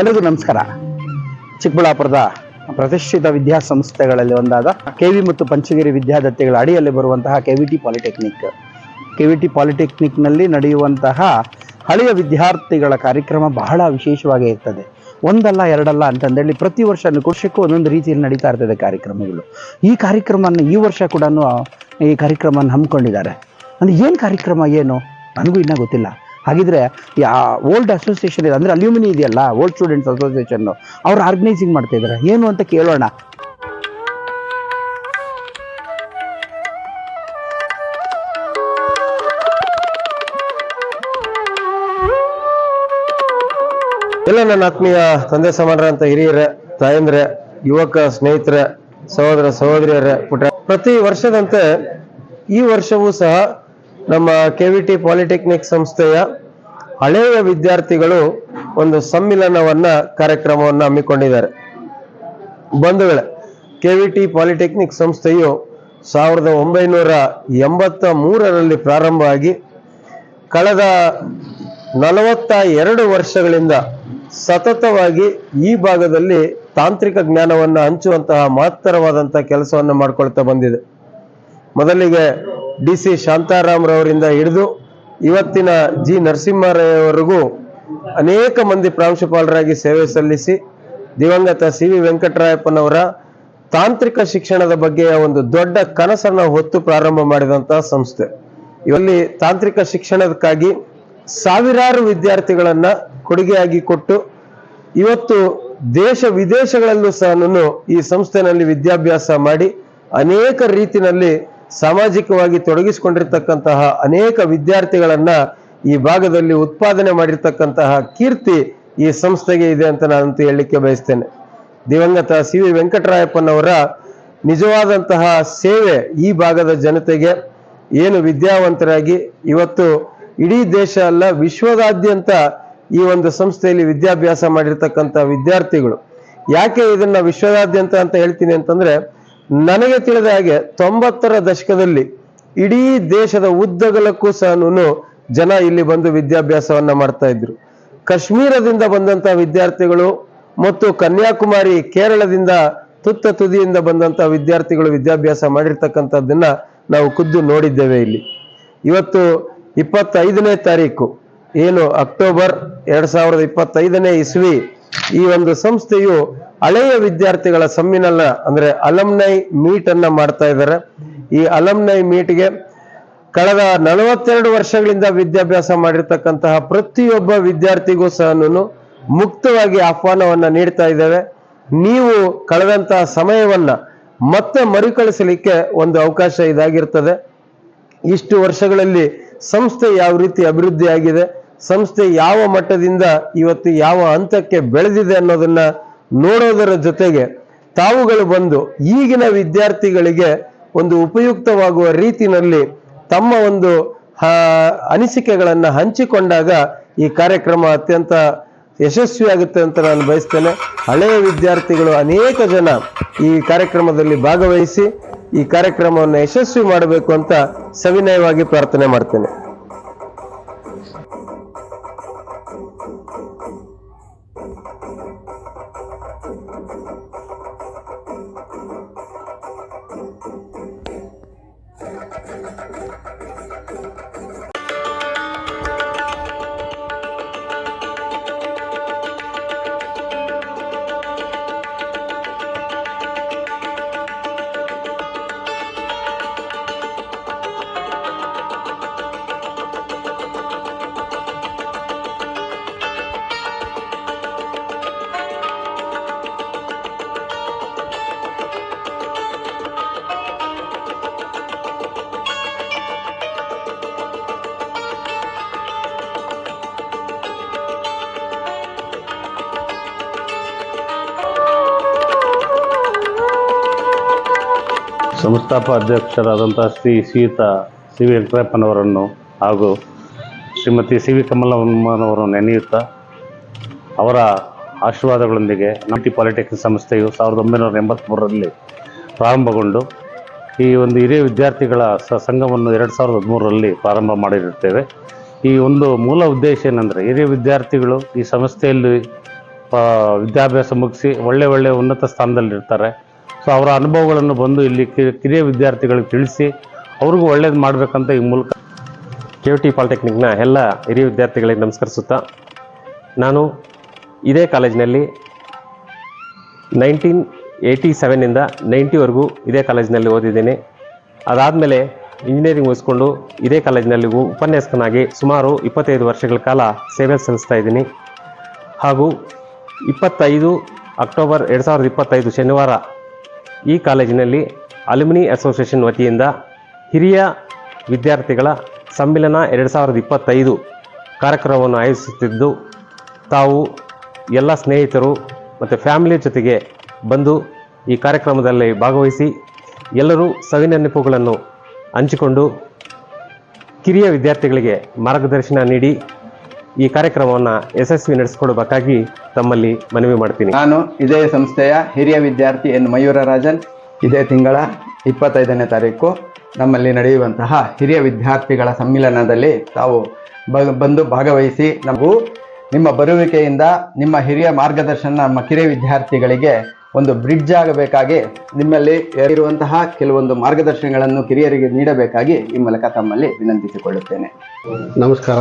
ಎಲ್ರಿಗೂ ನಮಸ್ಕಾರ. ಚಿಕ್ಕಬಳ್ಳಾಪುರದ ಪ್ರತಿಷ್ಠಿತ ವಿದ್ಯಾಸಂಸ್ಥೆಗಳಲ್ಲಿ ಒಂದಾದ ಕೆ ವಿ ಮತ್ತು ಪಂಚಗಿರಿ ವಿದ್ಯಾದತ್ತಿಗಳ ಅಡಿಯಲ್ಲಿ ಬರುವಂತಹ K V T polytechnic. K V T ಪಾಲಿಟೆಕ್ನಿಕ್ನಲ್ಲಿ ನಡೆಯುವಂತಹ ಹಳೆಯ ವಿದ್ಯಾರ್ಥಿಗಳ ಕಾರ್ಯಕ್ರಮ ಬಹಳ ವಿಶೇಷವಾಗಿ ಇರ್ತದೆ. ಒಂದಲ್ಲ, ಎರಡಲ್ಲ ಅಂತಂದೇಳಿ ಪ್ರತಿ ವರ್ಷ ವರ್ಷಕ್ಕೂ ಒಂದೊಂದು ರೀತಿಯಲ್ಲಿ ನಡೀತಾ ಇರ್ತದೆ ಕಾರ್ಯಕ್ರಮಗಳು. ಈ ಕಾರ್ಯಕ್ರಮವನ್ನು ಈ ವರ್ಷ ಕೂಡ ಈ ಕಾರ್ಯಕ್ರಮವನ್ನು ಹಮ್ಮಿಕೊಂಡಿದ್ದಾರೆ. ಅಂದರೆ ಏನು ಕಾರ್ಯಕ್ರಮ ಏನು? ನನಗೂ ಇನ್ನೂ ಗೊತ್ತಿಲ್ಲ. ಹಾಗಿದ್ರೆ ಯಾ ಓಲ್ಡ್ ಅಸೋಸಿಯೇಷನ್ ಇದೆ, ಅಂದ್ರೆ ಅಲ್ಯೂಮಿನಿ ಇದೆಯಲ್ಲ, ಓಲ್ಡ್ ಸ್ಟೂಡೆಂಟ್ಸ್ ಅಸೋಸಿಯೇಷನ್, ಅವ್ರು ಆರ್ಗನೈಸಿಂಗ್ ಮಾಡ್ತಾ ಇದಾರೆ. ಏನು ಅಂತ ಕೇಳೋಣ. ಎಲ್ಲ ನನ್ನ ಆತ್ಮೀಯ ತಂದೆ ಸಮಾನರಂತ ಹಿರಿಯರ, ತಾಯಂದ್ರೆ, ಯುವಕ ಸ್ನೇಹಿತರ, ಸಹೋದರ ಸಹೋದರಿಯರ ಪುಟ ಪ್ರತಿ ವರ್ಷದಂತೆ ಈ ವರ್ಷವೂ ಸಹ ನಮ್ಮ ಕೆ ವಿ ಟಿ ಪಾಲಿಟೆಕ್ನಿಕ್ ಸಂಸ್ಥೆಯ ಹಳೆಯ ವಿದ್ಯಾರ್ಥಿಗಳು ಒಂದು ಸಮ್ಮಿಲನವನ್ನ ಕಾರ್ಯಕ್ರಮವನ್ನು ಹಮ್ಮಿಕೊಂಡಿದ್ದಾರೆ. ಬಂಧುಗಳೇ ಟಿ ಪಾಲಿಟೆಕ್ನಿಕ್ ಸಂಸ್ಥೆಯು ಸಾವಿರದ ಒಂಬೈನೂರ ಎಂಬತ್ತ ಮೂರರಲ್ಲಿ ಪ್ರಾರಂಭ ಆಗಿ ಕಳೆದ ನಲವತ್ತ ಎರಡು ವರ್ಷಗಳಿಂದ ಸತತವಾಗಿ ಈ ಭಾಗದಲ್ಲಿ ತಾಂತ್ರಿಕ ಜ್ಞಾನವನ್ನು ಹಂಚುವಂತಹ ಮಹತ್ತರವಾದಂತಹ ಕೆಲಸವನ್ನು ಮಾಡ್ಕೊಳ್ತಾ ಬಂದಿದೆ. ಮೊದಲಿಗೆ ಡಿ ಸಿ ಶಾಂತಾರಾಮ್ರವರಿಂದ ಹಿಡಿದು ಇವತ್ತಿನ ಜಿ ನರಸಿಂಹರಾಯವರೆಗೂ ಅನೇಕ ಮಂದಿ ಪ್ರಾಂಶುಪಾಲರಾಗಿ ಸೇವೆ ಸಲ್ಲಿಸಿ ದಿವಂಗತ ಸಿ ವಿ ವೆಂಕಟರಾಯಪ್ಪನವರ ತಾಂತ್ರಿಕ ಶಿಕ್ಷಣದ ಬಗ್ಗೆಯ ಒಂದು ದೊಡ್ಡ ಕನಸನ್ನು ಹೊತ್ತು ಪ್ರಾರಂಭ ಮಾಡಿದಂತಹ ಸಂಸ್ಥೆ. ಇವಲ್ಲಿ ತಾಂತ್ರಿಕ ಶಿಕ್ಷಣಕ್ಕಾಗಿ ಸಾವಿರಾರು ವಿದ್ಯಾರ್ಥಿಗಳನ್ನ ಕೊಡುಗೆಯಾಗಿ ಕೊಟ್ಟು ಇವತ್ತು ದೇಶ ವಿದೇಶಗಳಲ್ಲೂ ಸಹ ಈ ಸಂಸ್ಥೆನಲ್ಲಿ ವಿದ್ಯಾಭ್ಯಾಸ ಮಾಡಿ ಅನೇಕ ರೀತಿನಲ್ಲಿ ಸಾಮಾಜಿಕವಾಗಿ ತೊಡಗಿಸಿಕೊಂಡಿರ್ತಕ್ಕಂತಹ ಅನೇಕ ವಿದ್ಯಾರ್ಥಿಗಳನ್ನ ಈ ಭಾಗದಲ್ಲಿ ಉತ್ಪಾದನೆ ಮಾಡಿರ್ತಕ್ಕಂತಹ ಕೀರ್ತಿ ಈ ಸಂಸ್ಥೆಗೆ ಇದೆ ಅಂತ ನಾನಂತೂ ಹೇಳಲಿಕ್ಕೆ ಬಯಸ್ತೇನೆ. ದಿವಂಗತ ಸಿ ವಿ ವೆಂಕಟರಾಯಪ್ಪನವರ ನಿಜವಾದಂತಹ ಸೇವೆ ಈ ಭಾಗದ ಜನತೆಗೆ ಏನು ವಿದ್ಯಾವಂತರಾಗಿ ಇವತ್ತು ಇಡೀ ದೇಶ ಅಲ್ಲ, ವಿಶ್ವದಾದ್ಯಂತ ಈ ಒಂದು ಸಂಸ್ಥೆಯಲ್ಲಿ ವಿದ್ಯಾಭ್ಯಾಸ ಮಾಡಿರ್ತಕ್ಕಂಥ ವಿದ್ಯಾರ್ಥಿಗಳು. ಯಾಕೆ ಇದನ್ನ ವಿಶ್ವದಾದ್ಯಂತ ಅಂತ ಹೇಳ್ತೀನಿ ಅಂತಂದ್ರೆ ನನಗೆ ತಿಳಿದ ಹಾಗೆ ತೊಂಬತ್ತರ ದಶಕದಲ್ಲಿ ಇಡೀ ದೇಶದ ಉದ್ದಗಲಕ್ಕೂ ಸಹ ಜನ ಇಲ್ಲಿ ಬಂದು ವಿದ್ಯಾಭ್ಯಾಸವನ್ನ ಮಾಡ್ತಾ ಇದ್ರು. ಕಾಶ್ಮೀರದಿಂದ ಬಂದಂತ ವಿದ್ಯಾರ್ಥಿಗಳು ಮತ್ತು ಕನ್ಯಾಕುಮಾರಿ ಕೇರಳದಿಂದ ತುತ್ತ ತುದಿಯಿಂದ ಬಂದಂತ ವಿದ್ಯಾರ್ಥಿಗಳು ವಿದ್ಯಾಭ್ಯಾಸ ಮಾಡಿರ್ತಕ್ಕಂಥದ್ದನ್ನ ನಾವು ಖುದ್ದು ನೋಡಿದ್ದೇವೆ ಇಲ್ಲಿ. ಇವತ್ತು ಇಪ್ಪತ್ತೈದನೇ ತಾರೀಕು, ಏನು, ಅಕ್ಟೋಬರ್ ಎರಡ್ ಸಾವಿರದ ಇಪ್ಪತ್ತೈದನೇ ಇಸ್ವಿ ಈ ಒಂದು ಸಂಸ್ಥೆಯು ಹಳೆಯ ವಿದ್ಯಾರ್ಥಿಗಳ ಸಮ್ಮಿಲನ ಅಂದ್ರೆ ಅಲಮ್ನೈ ಮೀಟ್ ಅನ್ನ ಮಾಡ್ತಾ ಇದ್ದಾರೆ. ಈ ಅಲಮ್ನೈ ಮೀಟ್ಗೆ ಕಳೆದ ನಲವತ್ತೆರಡು ವರ್ಷಗಳಿಂದ ವಿದ್ಯಾಭ್ಯಾಸ ಮಾಡಿರ್ತಕ್ಕಂತಹ ಪ್ರತಿಯೊಬ್ಬ ವಿದ್ಯಾರ್ಥಿಗೂ ಸಹ ಮುಕ್ತವಾಗಿ ಆಹ್ವಾನವನ್ನ ನೀಡ್ತಾ ಇದ್ದೇವೆ. ನೀವು ಕಳೆದಂತಹ ಸಮಯವನ್ನ ಮತ್ತೆ ಮರುಕಳಿಸಲಿಕ್ಕೆ ಒಂದು ಅವಕಾಶ ಇದಾಗಿರ್ತದೆ. ಇಷ್ಟು ವರ್ಷಗಳಲ್ಲಿ ಸಂಸ್ಥೆ ಯಾವ ರೀತಿ ಅಭಿವೃದ್ಧಿ ಆಗಿದೆ ಸಂಸ್ಥೆ ಯಾವ ಮಟ್ಟದಿಂದ ಇವತ್ತು ಯಾವ ಹಂತಕ್ಕೆ ಬೆಳೆದಿದೆ ಅನ್ನೋದನ್ನ ನೋಡೋದರ ಜೊತೆಗೆ ತಾವುಗಳು ಬಂದು ಈಗಿನ ವಿದ್ಯಾರ್ಥಿಗಳಿಗೆ ಒಂದು ಉಪಯುಕ್ತವಾಗುವ ರೀತಿಯಲ್ಲಿ ತಮ್ಮ ಒಂದು ಅನಿಸಿಕೆಗಳನ್ನು ಹಂಚಿಕೊಂಡಾಗ ಈ ಕಾರ್ಯಕ್ರಮ ಅತ್ಯಂತ ಯಶಸ್ವಿಯಾಗುತ್ತೆ ಅಂತ ನಾನು ಬಯಸ್ತೇನೆ. ಹಳೆಯ ವಿದ್ಯಾರ್ಥಿಗಳು ಅನೇಕ ಜನ ಈ ಕಾರ್ಯಕ್ರಮದಲ್ಲಿ ಭಾಗವಹಿಸಿ ಈ ಕಾರ್ಯಕ್ರಮವನ್ನು ಯಶಸ್ವಿ ಮಾಡಬೇಕು ಅಂತ ಸವಿನಯವಾಗಿ ಪ್ರಾರ್ಥನೆ ಮಾಡ್ತೇನೆ. ಸಂಸ್ಥಾಪ ಅಧ್ಯಕ್ಷರಾದಂಥ ಶ್ರೀ ಸೀತಾ ಸಿ ವಿ ವೆಂಕಟಪ್ಪನವರನ್ನು ಹಾಗೂ ಶ್ರೀಮತಿ ಸಿ ವಿ ಕಮಲಮ್ಮನವರನ್ನು ನೆನೆಯುತ್ತಾ ಅವರ ಆಶೀರ್ವಾದಗಳೊಂದಿಗೆ ನಾಟಿ ಪಾಲಿಟೆಕ್ನಿಕ್ ಸಂಸ್ಥೆಯು ಸಾವಿರದ ಒಂಬೈನೂರ ಎಂಬತ್ತ್ಮೂರರಲ್ಲಿ ಪ್ರಾರಂಭಗೊಂಡು ಈ ಒಂದು ಹಿರಿಯ ವಿದ್ಯಾರ್ಥಿಗಳ ಸ ಸಂಘವನ್ನು ಎರಡು ಸಾವಿರದ ಹದಿಮೂರರಲ್ಲಿ ಪ್ರಾರಂಭ ಮಾಡಿರುತ್ತೇವೆ. ಈ ಒಂದು ಮೂಲ ಉದ್ದೇಶ ಏನಂದರೆ ಹಿರಿಯ ವಿದ್ಯಾರ್ಥಿಗಳು ಈ ಸಂಸ್ಥೆಯಲ್ಲಿ ವಿದ್ಯಾಭ್ಯಾಸ ಮುಗಿಸಿ ಒಳ್ಳೆ ಒಳ್ಳೆಯ ಉನ್ನತ ಸ್ಥಾನದಲ್ಲಿರ್ತಾರೆ. ಸೊ ಅವರ ಅನುಭವಗಳನ್ನು ಬಂದು ಇಲ್ಲಿ ಕಿರಿಯ ವಿದ್ಯಾರ್ಥಿಗಳಿಗೆ ತಿಳಿಸಿ ಅವ್ರಿಗೂ ಒಳ್ಳೇದು ಮಾಡಬೇಕಂತ ಈ ಮೂಲಕ ಕೆ ಟಿ ಪಾಲಿಟೆಕ್ನಿಕ್ನ ಎಲ್ಲ ಹಿರಿಯ ವಿದ್ಯಾರ್ಥಿಗಳಿಗೆ ನಮಸ್ಕರಿಸುತ್ತಾ ನಾನು ಇದೇ ಕಾಲೇಜಿನಲ್ಲಿ ನೈನ್ಟೀನ್ ಏಯ್ಟಿ ಸೆವೆನ್ನಿಂದ ನೈಂಟಿವರೆಗೂ ಇದೇ ಕಾಲೇಜಿನಲ್ಲಿ ಓದಿದ್ದೀನಿ. ಅದಾದಮೇಲೆ ಇಂಜಿನಿಯರಿಂಗ್ ಮುಗಿಸ್ಕೊಂಡು ಇದೇ ಕಾಲೇಜಿನಲ್ಲಿ ಉಪನ್ಯಾಸಕನಾಗಿ ಸುಮಾರು ಇಪ್ಪತ್ತೈದು ವರ್ಷಗಳ ಕಾಲ ಸೇವೆ ಸಲ್ಲಿಸ್ತಾ ಇದ್ದೀನಿ. ಹಾಗೂ ಇಪ್ಪತ್ತೈದು ಅಕ್ಟೋಬರ್ ಎರಡು ಸಾವಿರದ ಇಪ್ಪತ್ತೈದು ಶನಿವಾರ ಈ ಕಾಲೇಜಿನಲ್ಲಿ ಅಲುಮಿನಿ ಅಸೋಸಿಯೇಷನ್ ವತಿಯಿಂದ ಹಿರಿಯ ವಿದ್ಯಾರ್ಥಿಗಳ ಸಮ್ಮಿಲನ ಎರಡು ಸಾವಿರದ ಇಪ್ಪತ್ತೈದು ಕಾರ್ಯಕ್ರಮವನ್ನು ಆಯೋಜಿಸುತ್ತಿದ್ದು, ತಾವು ಎಲ್ಲ ಸ್ನೇಹಿತರು ಮತ್ತು ಫ್ಯಾಮಿಲಿ ಜೊತೆಗೆ ಬಂದು ಈ ಕಾರ್ಯಕ್ರಮದಲ್ಲಿ ಭಾಗವಹಿಸಿ ಎಲ್ಲರೂ ಸವಿನೆನಪುಗಳನ್ನು ಹಂಚಿಕೊಂಡು ಕಿರಿಯ ವಿದ್ಯಾರ್ಥಿಗಳಿಗೆ ಮಾರ್ಗದರ್ಶನ ನೀಡಿ ಈ ಕಾರ್ಯಕ್ರಮವನ್ನು ಯಶಸ್ವಿ ನಡೆಸಿಕೊಡಬೇಕಾಗಿ ತಮ್ಮಲ್ಲಿ ಮನವಿ ಮಾಡ್ತೀನಿ. ನಾನು ಇದೇ ಸಂಸ್ಥೆಯ ಹಿರಿಯ ವಿದ್ಯಾರ್ಥಿ ಎನ್ ಮಯೂರ ರಾಜನ್ ಇದೇ ತಿಂಗಳ ಇಪ್ಪತ್ತೈದನೇ ತಾರೀಕು ನಮ್ಮಲ್ಲಿ ನಡೆಯುವಂತಹ ಹಿರಿಯ ವಿದ್ಯಾರ್ಥಿಗಳ ಸಮ್ಮಿಲನದಲ್ಲಿ ತಾವು ಬ- ಬಂದು ಭಾಗವಹಿಸಿ ನಮಗೂ ನಿಮ್ಮ ಬರುವಿಕೆಯಿಂದ ನಿಮ್ಮ ಹಿರಿಯ ಮಾರ್ಗದರ್ಶನ ನಮ್ಮ ಕಿರಿಯ ವಿದ್ಯಾರ್ಥಿಗಳಿಗೆ ಒಂದು ಬ್ರಿಡ್ಜ್ ಆಗಬೇಕಾಗಿ ನಿಮ್ಮಲ್ಲಿ ಇರುವಂತಹ ಕೆಲವೊಂದು ಮಾರ್ಗದರ್ಶನಗಳನ್ನು ಕಿರಿಯರಿಗೆ ನೀಡಬೇಕಾಗಿ ಈ ಮೂಲಕ ತಮ್ಮಲ್ಲಿ ವಿನಂತಿಸಿಕೊಳ್ಳುತ್ತೇನೆ. ನಮಸ್ಕಾರ.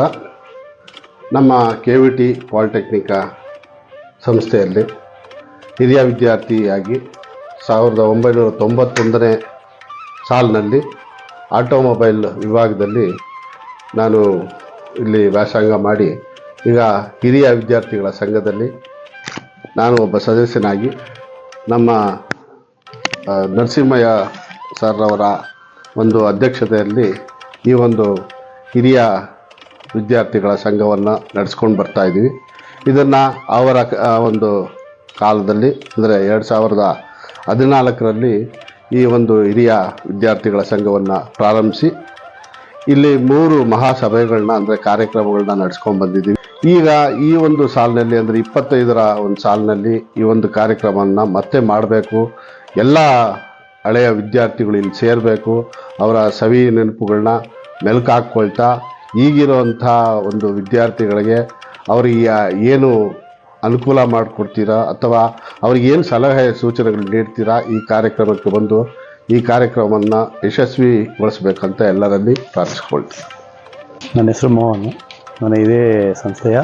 ನಮ್ಮ ಕೆ ವಿ ಟಿ ಪಾಲಿಟೆಕ್ನಿಕ ಸಂಸ್ಥೆಯಲ್ಲಿ ಹಿರಿಯ ವಿದ್ಯಾರ್ಥಿಯಾಗಿ ಸಾವಿರದ ಒಂಬೈನೂರ ತೊಂಬತ್ತೊಂದನೇ ಸಾಲಿನಲ್ಲಿ ಆಟೋಮೊಬೈಲ್ ವಿಭಾಗದಲ್ಲಿ ನಾನು ಇಲ್ಲಿ ವ್ಯಾಸಂಗ ಮಾಡಿ, ಈಗ ಹಿರಿಯ ವಿದ್ಯಾರ್ಥಿಗಳ ಸಂಘದಲ್ಲಿ ನಾನು ಒಬ್ಬ ಸದಸ್ಯನಾಗಿ ನಮ್ಮ ನರಸಿಂಹಯ್ಯ ನರಸಿಂಹಯ್ಯ ಸರ್ರವರ ಒಂದು ಅಧ್ಯಕ್ಷತೆಯಲ್ಲಿ ಈ ಒಂದು ಹಿರಿಯ ವಿದ್ಯಾರ್ಥಿಗಳ ಸಂಘವನ್ನು ನಡೆಸ್ಕೊಂಡು ಬರ್ತಾ ಇದ್ದೀವಿ ಇದನ್ನು ಅವರ ಒಂದು ಕಾಲದಲ್ಲಿ, ಅಂದರೆ ಎರಡು ಸಾವಿರದ ಹದಿನಾಲ್ಕರಲ್ಲಿ ಈ ಒಂದು ಹಿರಿಯ ವಿದ್ಯಾರ್ಥಿಗಳ ಸಂಘವನ್ನು ಪ್ರಾರಂಭಿಸಿ, ಇಲ್ಲಿ ಮೂರು ಮಹಾಸಭೆಗಳನ್ನ, ಅಂದರೆ ಕಾರ್ಯಕ್ರಮಗಳನ್ನ ನಡೆಸ್ಕೊಂಡು ಬಂದಿದ್ದೀವಿ. ಈಗ ಈ ಒಂದು ಸಾಲಿನಲ್ಲಿ, ಅಂದರೆ ಇಪ್ಪತ್ತೈದರ ಒಂದು ಸಾಲಿನಲ್ಲಿ ಈ ಒಂದು ಕಾರ್ಯಕ್ರಮವನ್ನು ಮತ್ತೆ ಮಾಡಬೇಕು. ಎಲ್ಲ ಹಳೆಯ ವಿದ್ಯಾರ್ಥಿಗಳು ಇಲ್ಲಿ ಸೇರಬೇಕು. ಅವರ ಸವಿ ನೆನಪುಗಳನ್ನ ಮೆಲುಕು ಹಾಕ್ಕೊಳ್ತಾ ಈಗಿರೋಂಥ ಒಂದು ವಿದ್ಯಾರ್ಥಿಗಳಿಗೆ ಅವರಿಗೆ ಏನು ಅನುಕೂಲ ಮಾಡಿಕೊಡ್ತೀರಾ ಅಥವಾ ಅವ್ರಿಗೆ ಏನು ಸಲಹೆ ಸೂಚನೆಗಳು ನೀಡ್ತೀರಾ ಈ ಕಾರ್ಯಕ್ರಮಕ್ಕೆ ಬಂದು ಈ ಕಾರ್ಯಕ್ರಮವನ್ನು ಯಶಸ್ವಿಗೊಳಿಸ್ಬೇಕಂತ ಎಲ್ಲರಲ್ಲಿ ಪ್ರಾರ್ಥಿಸ್ಕೊಳ್ತೀನಿ. ನನ್ನ ಹೆಸರು ಮೋಹನ್. ನಾನು ಇದೇ ಸಂಸ್ಥೆಯ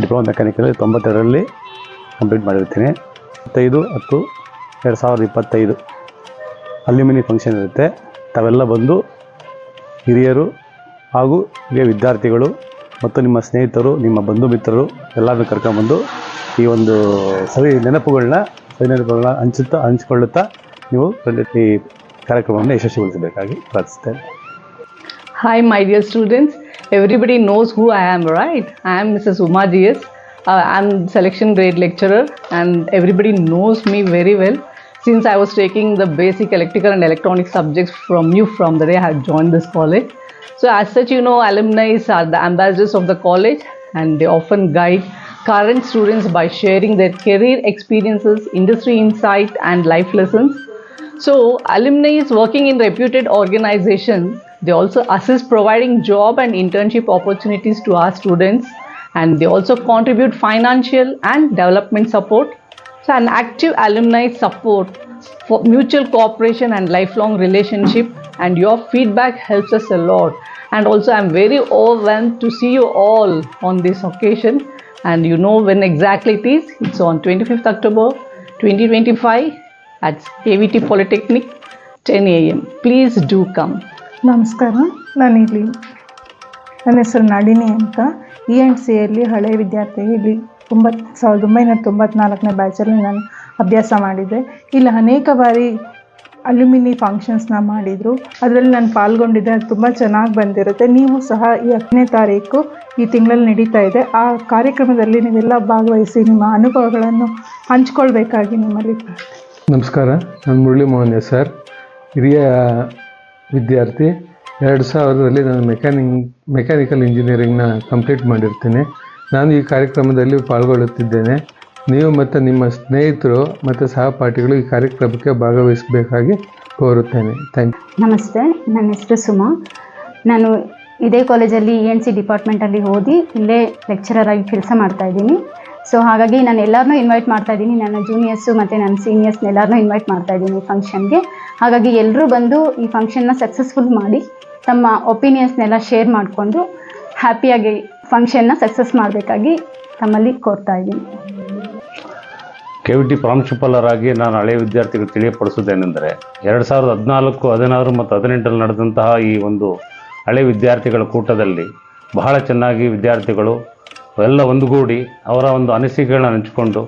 ಡಿಪ್ಲೊಮಾ ಮೆಕ್ಯಾನಿಕಲ್ಲಿ ತೊಂಬತ್ತೆರಡರಲ್ಲಿ ಕಂಪ್ಲೀಟ್ ಮಾಡಿರ್ತೀನಿ. ಇಪ್ಪತ್ತೈದು ಹತ್ತು ಎರಡು ಸಾವಿರದ ಇಪ್ಪತ್ತೈದು. ಅಲ್ಯೂಮಿನಿ ಫಂಕ್ಷನ್ ಇರುತ್ತೆ. ತಾವೆಲ್ಲ ಬಂದು ಹಿರಿಯರು ಹಾಗೂ ಹಿರಿಯ ವಿದ್ಯಾರ್ಥಿಗಳು ಮತ್ತು ನಿಮ್ಮ ಸ್ನೇಹಿತರು, ನಿಮ್ಮ ಬಂಧು ಮಿತ್ರರು ಎಲ್ಲರನ್ನು ಕರ್ಕೊಂಬಂದು ಈ ಒಂದು ಸವಿ ನೆನಪುಗಳನ್ನ ಸವಿ ನೆನಪುಗಳನ್ನ ಹಂಚುತ್ತಾ ಹಂಚಿಕೊಳ್ಳುತ್ತಾ ನೀವು ಈ ಕಾರ್ಯಕ್ರಮವನ್ನು ಯಶಸ್ವಿಗೊಳಿಸಬೇಕಾಗಿ ಪ್ರಾರ್ಥಿಸ್ತೇನೆ hi my dear students everybody knows who I am right I am Mrs Uma G S I am selection grade lecturer and everybody knows me very well. Since I was taking the basic electrical and electronic subjects from you from the day I had joined this college. So, as such, you know, alumni are the ambassadors of the college, and they often guide current students by sharing their career experiences, industry insight, and life lessons. So, alumni is working in reputed organizations. They also assist providing job and internship opportunities to our students, and they also contribute financial and development support. So, an active alumni support for mutual cooperation and lifelong relationship, and your feedback helps us a lot. And also, I'm very overwhelmed to see you all on this occasion. And you know when exactly it is? It's on 25th October 2025 at KVT Polytechnic, 10 a.m. Please do come. ನಮಸ್ಕಾರ ನಾನಿಲ್ಲಿ ನನ್ನ ಹೆಸರು ನಳಿನಿ ಅಂತ E and ಸಿಯಲ್ಲಿ ಹಳೆಯ ವಿದ್ಯಾರ್ಥಿ ಇಲ್ಲಿ ತೊಂಬತ್ತು, ಸಾವಿರದ ಒಂಬೈನೂರ ತೊಂಬತ್ನಾಲ್ಕನೇ ಬ್ಯಾಚಲ್ಲಿ ನಾನು ಅಭ್ಯಾಸ ಮಾಡಿದ್ದೆ. ಇಲ್ಲಿ ಅನೇಕ ಬಾರಿ ಅಲ್ಯೂಮಿನಿ ಫಂಕ್ಷನ್ಸ್ನ ಮಾಡಿದರು. ಅದರಲ್ಲಿ ನಾನು ಪಾಲ್ಗೊಂಡಿದ್ದೆ, ಅದು ತುಂಬ ಚೆನ್ನಾಗಿ ಬಂದಿರುತ್ತೆ. ನೀವು ಸಹ ಈ ಹತ್ತನೇ ತಾರೀಕು ಈ ತಿಂಗಳಲ್ಲಿ ನಡೀತಾ ಇದೆ. ಆ ಕಾರ್ಯಕ್ರಮದಲ್ಲಿ ನೀವೆಲ್ಲ ಭಾಗವಹಿಸಿ ನಿಮ್ಮ ಅನುಭವಗಳನ್ನು ಹಂಚ್ಕೊಳ್ಬೇಕಾಗಿ ನಿಮ್ಮಲ್ಲಿ. ನಮಸ್ಕಾರ, ನಾನು ಮುರಳಿ ಮೋಹನ್ ಸರ್. ಹಿರಿಯ ವಿದ್ಯಾರ್ಥಿ. ಎರಡು ಸಾವಿರದಲ್ಲಿ ನಾನು ಮೆಕ್ಯಾನಿಕ್ ಮೆಕ್ಯಾನಿಕಲ್ ಇಂಜಿನಿಯರಿಂಗ್ನ ಕಂಪ್ಲೀಟ್ ಮಾಡಿರ್ತೀನಿ. ನಾನು ಈ ಕಾರ್ಯಕ್ರಮದಲ್ಲಿ ಪಾಲ್ಗೊಳ್ಳುತ್ತಿದ್ದೇನೆ. ನೀವು ಮತ್ತು ನಿಮ್ಮ ಸ್ನೇಹಿತರು ಮತ್ತು ಸಹಪಾಠಿಗಳು ಈ ಕಾರ್ಯಕ್ರಮಕ್ಕೆ ಭಾಗವಹಿಸಬೇಕಾಗಿ ಕೋರುತ್ತೇನೆ. Thank you. ನಮಸ್ತೆ, ನನ್ನ ಹೆಸರು ಸುಮಾ. ನಾನು ಇದೇ ಕಾಲೇಜಲ್ಲಿ ಇ ಎನ್ ಸಿ ಡಿಪಾರ್ಟ್ಮೆಂಟಲ್ಲಿ ಓದಿ ಇಲ್ಲೇ ಲೆಕ್ಚರರ್ ಆಗಿ ಕೆಲಸ ಮಾಡ್ತಾ ಇದ್ದೀನಿ. ಸೊ ಹಾಗಾಗಿ ನಾನು ಎಲ್ಲರನ್ನೂ ಇನ್ವೈಟ್ ಮಾಡ್ತಾ ಇದ್ದೀನಿ. ನನ್ನ ಜೂನಿಯರ್ಸು ಮತ್ತು ನನ್ನ ಸೀನಿಯರ್ಸ್ನ ಎಲ್ಲರನ್ನೂ ಇನ್ವೈಟ್ ಮಾಡ್ತಾ ಇದ್ದೀನಿ ಈ ಫಂಕ್ಷನ್ಗೆ ಹಾಗಾಗಿ ಎಲ್ಲರೂ ಬಂದು ಈ ಫಂಕ್ಷನ್ನ ಸಕ್ಸಸ್ಫುಲ್ ಮಾಡಿ ತಮ್ಮ ಒಪಿನಿಯನ್ಸ್ನೆಲ್ಲ ಶೇರ್ ಮಾಡಿಕೊಂಡು ಹ್ಯಾಪಿಯಾಗಿ ಫಂಕ್ಷನ್ನ ಸಕ್ಸಸ್ ಮಾಡಬೇಕಾಗಿ ತಮ್ಮಲ್ಲಿ ಕೋರ್ತಾ ಇದ್ದೀನಿ. ಕೆ ವಿ ಟಿ ಪ್ರಾಂಶುಪಾಲರಾಗಿ ನಾನು ಹಳೆಯ ವಿದ್ಯಾರ್ಥಿಗಳು ತಿಳಿಯಪಡಿಸುವುದೇನೆಂದರೆ, ಎರಡು ಸಾವಿರದ ಹದಿನಾಲ್ಕು, ಹದಿನಾರು ಮತ್ತು ಹದಿನೆಂಟರಲ್ಲಿ ನಡೆದಂತಹ ಈ ಒಂದು ಹಳೆ ವಿದ್ಯಾರ್ಥಿಗಳ ಕೂಟದಲ್ಲಿ ಬಹಳ ಚೆನ್ನಾಗಿ ವಿದ್ಯಾರ್ಥಿಗಳು ಎಲ್ಲ ಒಂದುಗೂಡಿ ಅವರ ಒಂದು ಅನಿಸಿಕೆಗಳನ್ನ ಹಂಚಿಕೊಂಡು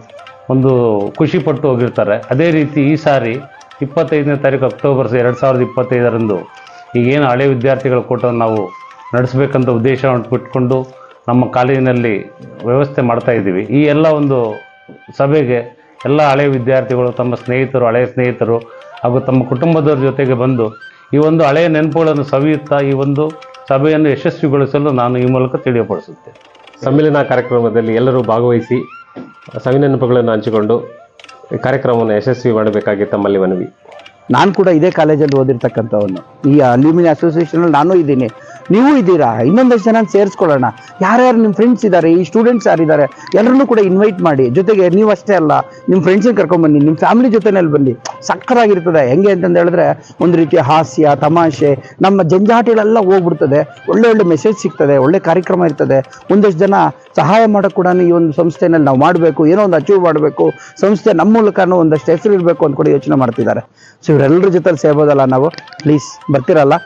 ಒಂದು ಖುಷಿಪಟ್ಟು ಹೋಗಿರ್ತಾರೆ. ಅದೇ ರೀತಿ ಈ ಸಾರಿ ಇಪ್ಪತ್ತೈದನೇ ತಾರೀಕು ಅಕ್ಟೋಬರ್ ಎರಡು ಸಾವಿರದ ಇಪ್ಪತ್ತೈದರಂದು ಈಗೇನು ಹಳೆ ವಿದ್ಯಾರ್ಥಿಗಳ ಕೂಟವನ್ನು ನಾವು ನಡೆಸಬೇಕಂತ ಉದ್ದೇಶವನ್ನು ಬಿಟ್ಕೊಂಡು ನಮ್ಮ ಕಾಲೇಜಿನಲ್ಲಿ ವ್ಯವಸ್ಥೆ ಮಾಡ್ತಾ ಇದ್ದೀವಿ. ಈ ಎಲ್ಲ ಒಂದು ಸಭೆಗೆ ಎಲ್ಲ ಹಳೆಯ ವಿದ್ಯಾರ್ಥಿಗಳು ತಮ್ಮ ಸ್ನೇಹಿತರು ಹಳೆಯ ಸ್ನೇಹಿತರು ಹಾಗೂ ತಮ್ಮ ಕುಟುಂಬದವರ ಜೊತೆಗೆ ಬಂದು ಈ ಒಂದು ಹಳೆಯ ನೆನಪುಗಳನ್ನು ಸವಿಯುತ್ತಾ ಈ ಒಂದು ಸಭೆಯನ್ನು ಯಶಸ್ವಿಗೊಳಿಸಲು ನಾನು ಈ ಮೂಲಕ ತಿಳಿಯಪಡಿಸುತ್ತೆ ಸಮ್ಮಿಲನ ಕಾರ್ಯಕ್ರಮದಲ್ಲಿ ಎಲ್ಲರೂ ಭಾಗವಹಿಸಿ ಸವಿನೆನಪುಗಳನ್ನು ಹಂಚಿಕೊಂಡು ಈ ಕಾರ್ಯಕ್ರಮವನ್ನು ಯಶಸ್ವಿ ಮಾಡಬೇಕಾಗಿ ತಮ್ಮಲ್ಲಿ ಮನವಿ. ನಾನು ಕೂಡ ಇದೇ ಕಾಲೇಜಲ್ಲಿ ಓದಿರ್ತಕ್ಕಂಥವನು. ಈ ಅಲ್ಯೂಮಿನಿ ಅಸೋಸಿಯೇಷನಲ್ಲಿ ನಾನು ಇದ್ದೀನಿ. ನೀವು ಇದ್ದೀರಾ? ಇನ್ನೊಂದಷ್ಟು ಜನ ಸೇರಿಸ್ಕೊಳ್ಳೋಣ. ಯಾರ್ಯಾರು ನಿಮ್ಮ ಫ್ರೆಂಡ್ಸ್ ಇದ್ದಾರೆ ಈ ಸ್ಟೂಡೆಂಟ್ಸ್ ಯಾರಿದ್ದಾರೆ ಎಲ್ಲರನ್ನೂ ಕೂಡ ಇನ್ವೈಟ್ ಮಾಡಿ. ಜೊತೆಗೆ ನೀವು ಅಷ್ಟೇ ಅಲ್ಲ ನಿಮ್ಮ ಫ್ರೆಂಡ್ಸಿಗೆ ಕರ್ಕೊಂಬನ್ನಿ ನಿಮ್ಮ ಫ್ಯಾಮಿಲಿ ಜೊತೆನಲ್ಲಿ ಬನ್ನಿ. ಸಕ್ಕರಾಗಿರ್ತದೆ. ಹೆಂಗೆ ಅಂತಂದು ಹೇಳಿದ್ರೆ ಒಂದು ರೀತಿಯ ಹಾಸ್ಯ, ತಮಾಷೆ, ನಮ್ಮ ಜಂಜಾಟಗಳೆಲ್ಲ ಹೋಗ್ಬಿಡ್ತದೆ. ಒಳ್ಳೆ ಒಳ್ಳೆ ಮೆಸೇಜ್ ಸಿಗ್ತದೆ, ಒಳ್ಳೆ ಕಾರ್ಯಕ್ರಮ ಇರ್ತದೆ. ಒಂದಷ್ಟು ಜನ ಸಹಾಯ ಮಾಡೋಕ್ಕೆ ಕೂಡ ಈ ಒಂದು ಸಂಸ್ಥೆನಲ್ಲಿ ನಾವು ಮಾಡಬೇಕು, ಏನೋ ಒಂದು ಅಚೀವ್ ಮಾಡಬೇಕು. ಸಂಸ್ಥೆ ನಮ್ಮ ಮೂಲಕನೂ ಒಂದಷ್ಟು ಹೆಸರು ಇರಬೇಕು ಅಂತ ಕೂಡ ಯೋಚನೆ ಮಾಡ್ತಿದ್ದಾರೆ. ಸೊ ಇವರೆಲ್ಲರ ಜೊತೆ ಸೇರ್ಬೋದಲ್ಲ ನಾವು? ಪ್ಲೀಸ್ ಬರ್ತಿರಲ್ಲ?